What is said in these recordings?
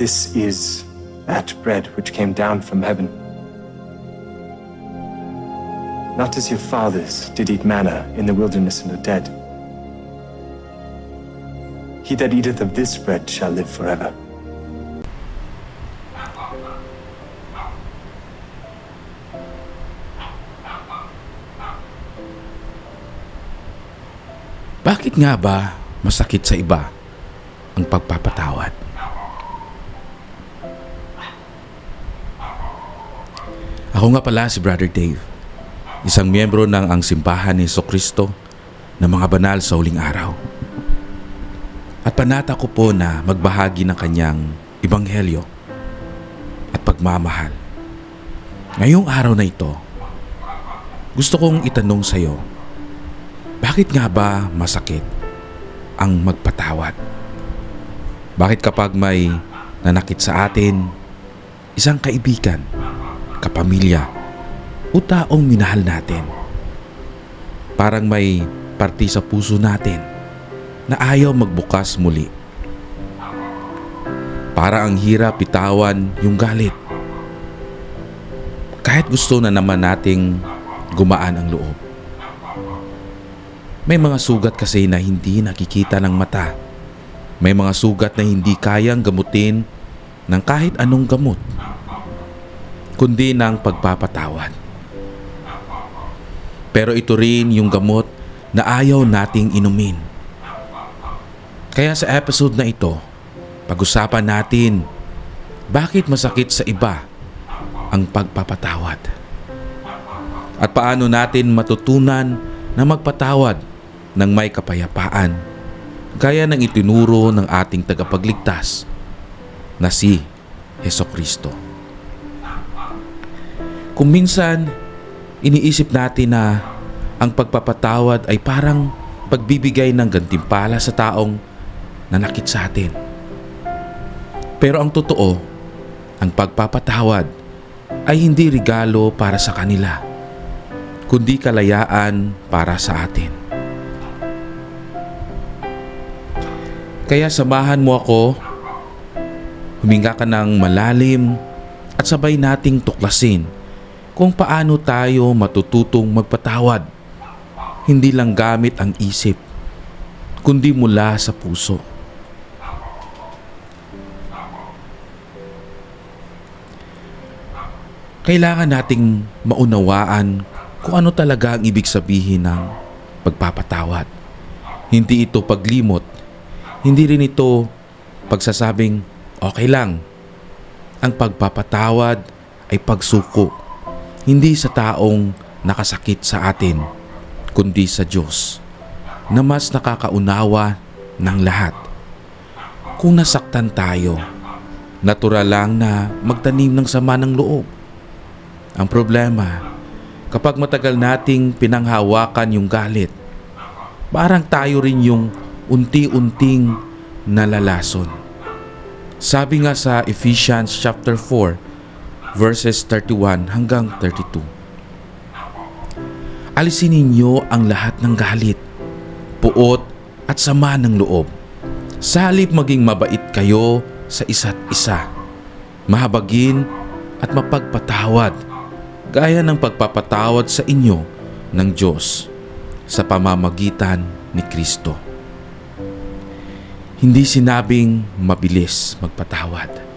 This is that bread which came down from heaven. Not as your fathers did eat manna in the wilderness and are dead. He that eateth of this bread shall live forever. Bakit nga ba masakit sa iba ang pagpapatawad? Ako nga pala si Brother Dave, isang miyembro ng ang simbahan ni Kristo ng mga banal sa huling araw. At panata ko po na magbahagi ng kanyang ibanghelyo at pagmamahal. Ngayong araw na ito, gusto kong itanong sa iyo, bakit nga ba masakit ang magpatawad? Bakit kapag may nanakit sa atin, isang kaibigan, kapamilya, o taong minahal natin, parang may parti sa puso natin na ayaw magbukas muli. Para ang hirap bitawan yung galit. Kahit gusto na naman nating gumaan ang loob. May mga sugat kasi na hindi nakikita ng mata. May mga sugat na hindi kayang gamutin ng kahit anong gamot, kundi ng pagpapatawad. Pero ito rin yung gamot na ayaw nating inumin. Kaya sa episode na ito, pag-usapan natin bakit masakit sa iba ang pagpapatawad. At paano natin matutunan na magpatawad ng may kapayapaan gaya ng itinuro ng ating tagapagligtas na si Heso Kristo. Kung minsan, iniisip natin na ang pagpapatawad ay parang pagbibigay ng gantimpala sa taong nanakit sa atin. Pero ang totoo, ang pagpapatawad ay hindi regalo para sa kanila, kundi kalayaan para sa atin. Kaya samahan mo ako, huminga ka ng malalim at sabay nating tuklasin kung paano tayo matututong magpatawad. Hindi lang gamit ang isip, kundi mula sa puso. Kailangan nating maunawaan kung ano talaga ang ibig sabihin ng pagpapatawad. Hindi ito paglimot, hindi rin ito pagsasabing okay lang. Ang pagpapatawad ay pagsuko, hindi sa taong nakasakit sa atin, kundi sa Diyos na mas nakakaunawa ng lahat. Kung nasaktan tayo, natural lang na magtanim ng sama ng loob. Ang problema, kapag matagal nating pinanghawakan yung galit, parang tayo rin yung unti-unting nalalason. Sabi nga sa Ephesians chapter 4 verses 31 hanggang 32. Alisin ninyo ang lahat ng galit, puot at sama ng loob. Sa maging mabait kayo sa isa't isa. Mahabagin at mapagpatawad gaya ng pagpapatawad sa inyo ng Diyos sa pamamagitan ni Kristo. Hindi sinabing mabilis magpatawad.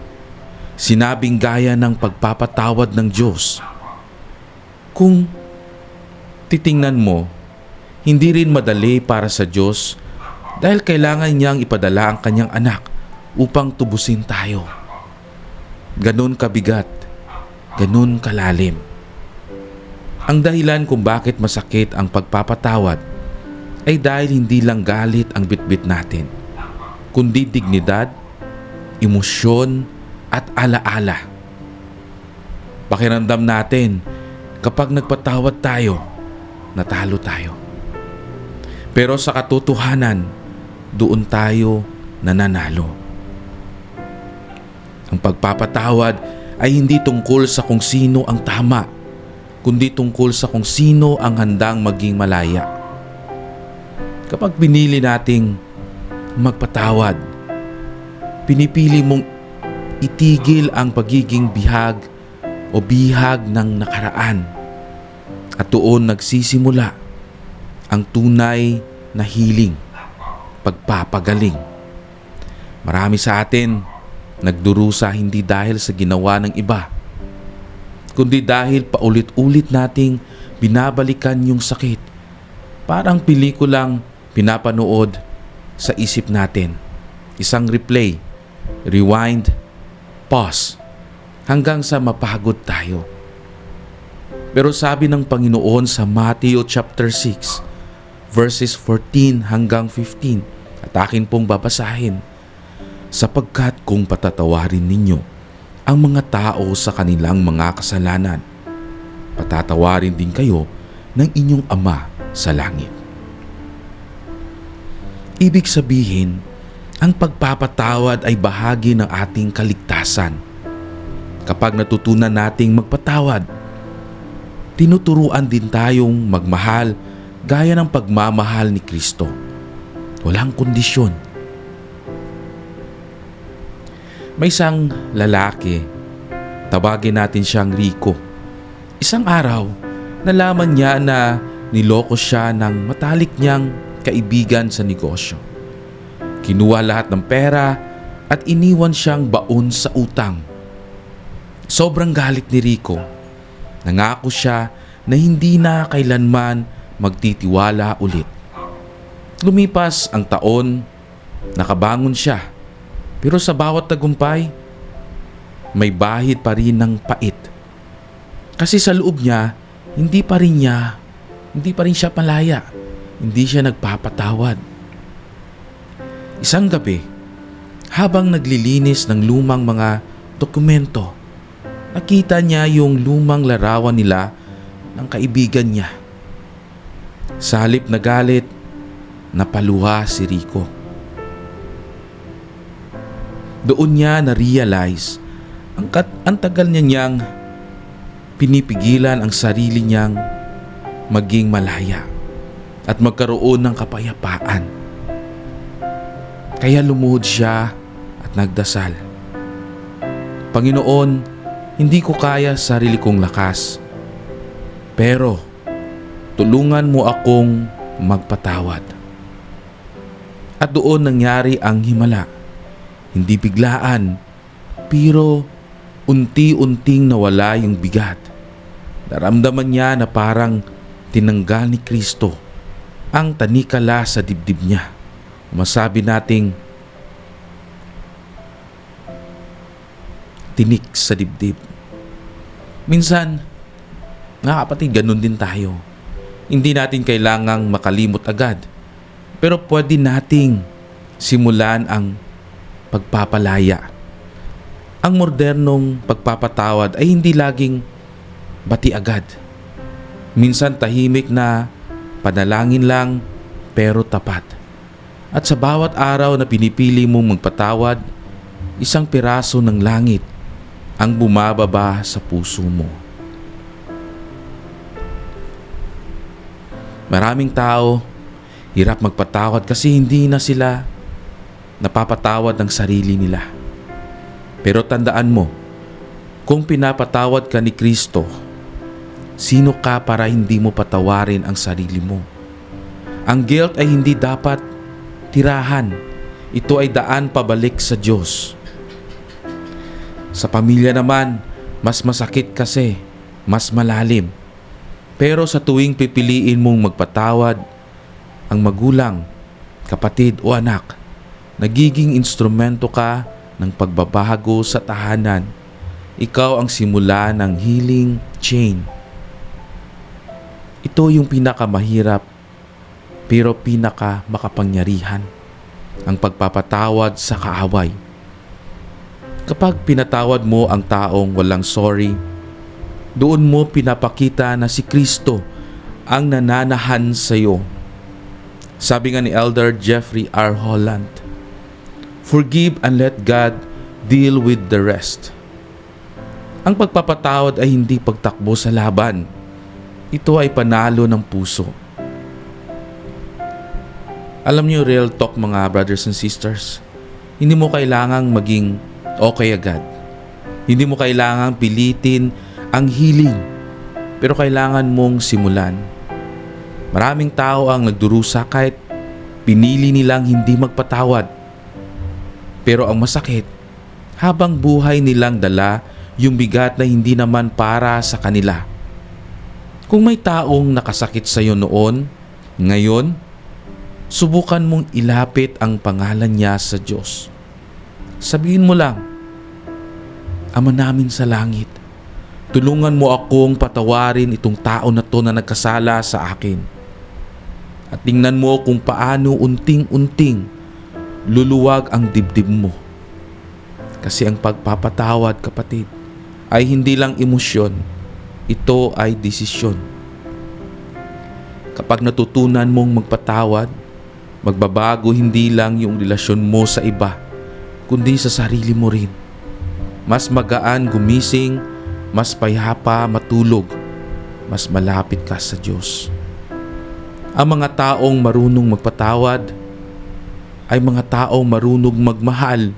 Sinabing gaya ng pagpapatawad ng Diyos. Kung titingnan mo, hindi rin madali para sa Diyos dahil kailangan niyang ipadala ang kanyang anak upang tubusin tayo. Ganun kabigat, ganun kalalim. Ang dahilan kung bakit masakit ang pagpapatawad ay dahil hindi lang galit ang bitbit natin, kundi dignidad, emosyon at alaala. Pakiramdam natin kapag nagpatawad tayo, natalo tayo. Pero sa katotohanan, doon tayo nananalo. Ang pagpapatawad ay hindi tungkol sa kung sino ang tama, kundi tungkol sa kung sino ang handang maging malaya. Kapag pinili nating magpatawad, pinipili mong itigil ang pagiging bihag o bihag ng nakaraan. At doon nagsisimula ang tunay na healing, pagpapagaling. Marami sa atin nagdurusa hindi dahil sa ginawa ng iba, kundi dahil paulit-ulit nating binabalikan yung sakit. Parang pelikulang pinapanood sa isip natin. Isang replay, rewind, pause, hanggang sa mapagod tayo. Pero sabi ng Panginoon sa Matthew chapter 6, verses 14 hanggang 15, at akin pong babasahin, sapagkat kung patatawarin ninyo ang mga tao sa kanilang mga kasalanan, patatawarin din kayo ng inyong Ama sa langit. Ibig sabihin, ang pagpapatawad ay bahagi ng ating kaligtasan. Kapag natutunan nating magpatawad, tinuturuan din tayong magmahal gaya ng pagmamahal ni Kristo. Walang kondisyon. May isang lalaki, tawagin natin siyang Rico. Isang araw, nalaman niya na niloko siya ng matalik niyang kaibigan sa negosyo. Kinuha lahat ng pera at iniwan siyang baon sa utang. Sobrang galit ni Rico. Nangako siya na hindi na kailanman magtitiwala ulit. Lumipas ang taon, nakabangon siya. Pero sa bawat tagumpay, may bahid pa rin ng pait. Kasi sa loob niya, hindi pa rin niya, hindi pa rin siya palaya. Hindi siya nagpapatawad. Isang gabi, habang naglilinis ng lumang mga dokumento, nakita niya yung lumang larawan nila ng kaibigan niya. Sa halip na galit, napaluha si Rico. Doon niya na-realize ang, kat- ang tagal niya niyang pinipigilan ang sarili niyang maging malaya at magkaroon ng kapayapaan. Kaya lumuhod siya at nagdasal. Panginoon, hindi ko kaya sa sarili kong lakas. Pero tulungan mo akong magpatawad. At doon nangyari ang himala. Hindi biglaan, pero unti-unting nawala yung bigat. Naramdaman niya na parang tinanggal ni Kristo ang tanikala sa dibdib niya. Masabi nating tinik sa dibdib. Minsan, nga kapatid, ganun din tayo. Hindi natin kailangang makalimot agad. Pero pwede nating simulan ang pagpapalaya. Ang modernong pagpapatawad ay hindi laging bati agad. Minsan tahimik na panalangin lang pero tapat. At sa bawat araw na pinipili mong magpatawad, isang piraso ng langit ang bumababa sa puso mo. Maraming tao hirap magpatawad kasi hindi na sila napapatawad ng sarili nila. Pero tandaan mo, kung pinapatawad ka ni Kristo, sino ka para hindi mo patawarin ang sarili mo? Ang guilt ay hindi dapat tirahan. Ito ay daan pabalik sa Diyos. Sa pamilya naman, mas masakit kasi, mas malalim. Pero sa tuwing pipiliin mong magpatawad, ang magulang, kapatid o anak, nagiging instrumento ka ng pagbabago sa tahanan. Ikaw ang simula ng healing chain. Ito yung pinakamahirap pero pinaka makapangyarihan ang pagpapatawad sa kaaway. Kapag pinatawad mo ang taong walang sorry, doon mo pinapakita na si Kristo ang nananahan sa iyo. Sabi nga ni Elder Jeffrey R. Holland, Forgive and let God deal with the rest. Ang pagpapatawad ay hindi pagtakbo sa laban. Ito ay panalo ng puso. Alam niyo real talk mga brothers and sisters, hindi mo kailangang maging okay agad. Hindi mo kailangang pilitin ang healing, pero kailangan mong simulan. Maraming tao ang nagdurusa kahit pinili nilang hindi magpatawad. Pero ang masakit, habang buhay nilang dala yung bigat na hindi naman para sa kanila. Kung may taong nakasakit sa iyo noon, ngayon, subukan mong ilapit ang pangalan niya sa Diyos. Sabihin mo lang, Ama namin sa langit, tulungan mo akong patawarin itong tao na to na nagkasala sa akin. At tingnan mo kung paano unting-unting luluwag ang dibdib mo. Kasi ang pagpapatawad kapatid ay hindi lang emosyon, ito ay desisyon. Kapag natutunan mong magpatawad, magbabago hindi lang yung relasyon mo sa iba, kundi sa sarili mo rin. Mas magaan gumising, mas payapa matulog, mas malapit ka sa Diyos. Ang mga taong marunong magpatawad ay mga taong marunong magmahal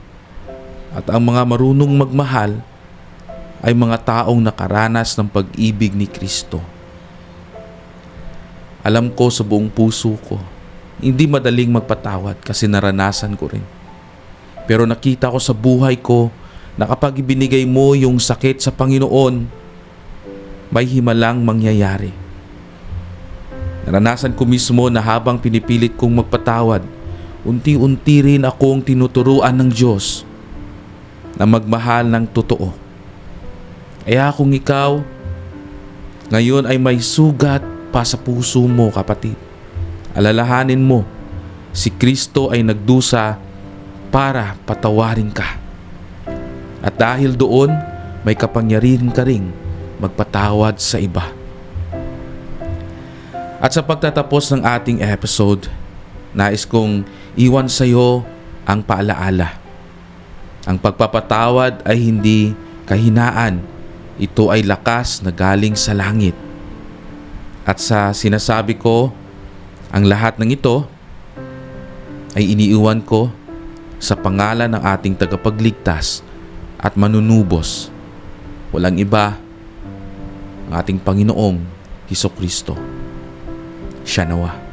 at ang mga marunong magmahal ay mga taong nakaranas ng pag-ibig ni Kristo. Alam ko sa buong puso ko, hindi madaling magpatawad kasi naranasan ko rin. Pero nakita ko sa buhay ko na kapag ibinigay mo yung sakit sa Panginoon, may himalang mangyayari. Naranasan ko mismo na habang pinipilit kong magpatawad, unti-unti rin akong tinuturuan ng Diyos na magmahal ng totoo. Kaya kung ikaw ngayon ay may sugat pa sa puso mo kapatid, alalahanin mo si Kristo ay nagdusa para patawarin ka. At dahil doon, may kapangyarihan ka ring magpatawad sa iba. At sa pagtatapos ng ating episode, nais kong iwan sa iyo ang paalaala. Ang pagpapatawad ay hindi kahinaan. Ito ay lakas na galing sa langit. At sa sinasabi ko, ang lahat ng ito ay iniiwan ko sa pangalan ng ating tagapagligtas at manunubos. Walang iba, ang ating Panginoong Heso Kristo. Siya nawa.